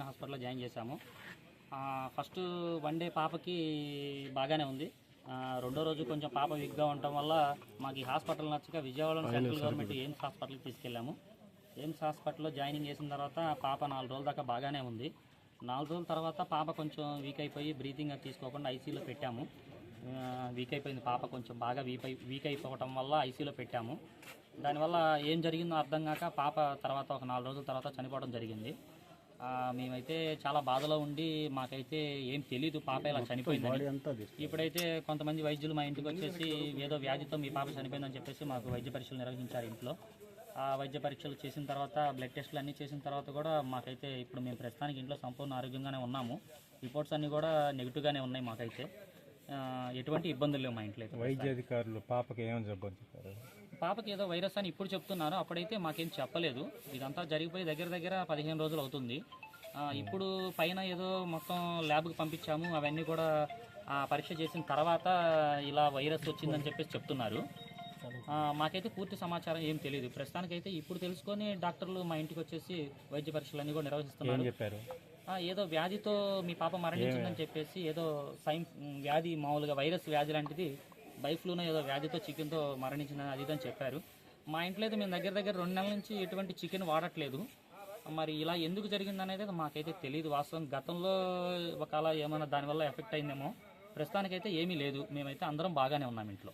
నారాయణ హాస్పిటల్లో జాయిన్ చేశాము. First one day పాపకి బాగానే ఉంది. రెండో రోజు కొంచెం పాప వీక్గా ఉండటం వల్ల మాకు ఈ హాస్పిటల్ నచ్చక విజయవాడలో సెంట్రల్ గవర్నమెంట్ ఎయిమ్స్ హాస్పిటల్కి తీసుకెళ్ళాము. ఎయిమ్స్ హాస్పిటల్లో జాయినింగ్ చేసిన తర్వాత పాప నాలుగు రోజుల దాకా బాగానే ఉంది. నాలుగు రోజుల తర్వాత పాప కొంచెం వీక్ అయిపోయి బ్రీతింగ్ తీసుకోకుండా ఐసీలో పెట్టాము. వీక్ అయిపోయింది పాప కొంచెం బాగా వీక్ అయి వీక్ అయిపోవటం వల్ల ఐసీలో పెట్టాము. దానివల్ల ఏం జరిగిందో అర్థం కాక పాప తర్వాత ఒక నాలుగు రోజుల తర్వాత చనిపోవడం జరిగింది. మేమైతే చాలా బాధలో ఉండి మాకైతే ఏం తెలీదు పాప ఇలా చనిపోయిందని. ఇప్పుడైతే కొంతమంది వైద్యులు మా ఇంటికి వచ్చేసి ఏదో వ్యాధితో మీ పాప చనిపోయిందని చెప్పేసి మాకు వైద్య పరీక్షలు నిర్వహించారు ఇంట్లో. ఆ వైద్య పరీక్షలు చేసిన తర్వాత బ్లడ్ టెస్ట్లు అన్నీ చేసిన తర్వాత కూడా మాకైతే ఇప్పుడు మేము ప్రస్తుతానికి ఇంట్లో సంపూర్ణ ఆరోగ్యంగానే ఉన్నాము. రిపోర్ట్స్ అన్నీ కూడా నెగిటివ్గానే ఉన్నాయి మాకైతే. ఎటువంటి ఇబ్బందులు లేవు మా ఇంట్లో అయితే వైద్య అధికారులు పాపకి ఏమని చెప్పారు? పాపకి ఏదో వైరస్ అని ఇప్పుడు చెప్తున్నారు. అప్పుడైతే మాకేం చెప్పలేదు. ఇదంతా జరిగిపోయి దగ్గర దగ్గర పదిహేను రోజులు అవుతుంది. ఇప్పుడు పైన ఏదో మొత్తం ల్యాబ్కి పంపించాము. అవన్నీ కూడా ఆ, పరీక్ష చేసిన తర్వాత ఇలా వైరస్ వచ్చిందని చెప్పేసి చెప్తున్నారు. మాకైతే పూర్తి సమాచారం ఏం తెలియదు ప్రస్తుతానికైతే ఇప్పుడు తెలుసుకొని డాక్టర్లు మా ఇంటికి వచ్చేసి వైద్య పరీక్షలు అన్నీ కూడా నిర్వహిస్తున్నారు. చెప్పారు? ఏదో వ్యాధితో మీ పాప మరణించిందని చెప్పేసి ఏదో సైన్ వ్యాధి మామూలుగా వైరస్ వ్యాధి లాంటిది బై ఫ్లూనో ఏదో వ్యాధితో చికెన్తో మరణించిన అది ఇది అని చెప్పారు. మా ఇంట్లో అయితే మేము దగ్గర దగ్గర రెండు నెలల నుంచి ఎటువంటి చికెన్ వాడట్లేదు. మరి ఇలా ఎందుకు జరిగింది అనేది మాకైతే తెలియదు వాస్తవం గతంలో ఒకవేళ ఏమైనా దానివల్ల ఎఫెక్ట్ అయిందేమో ప్రస్తుతానికైతే ఏమీ లేదు. మేమైతే అందరం బాగానే ఉన్నాం ఇంట్లో.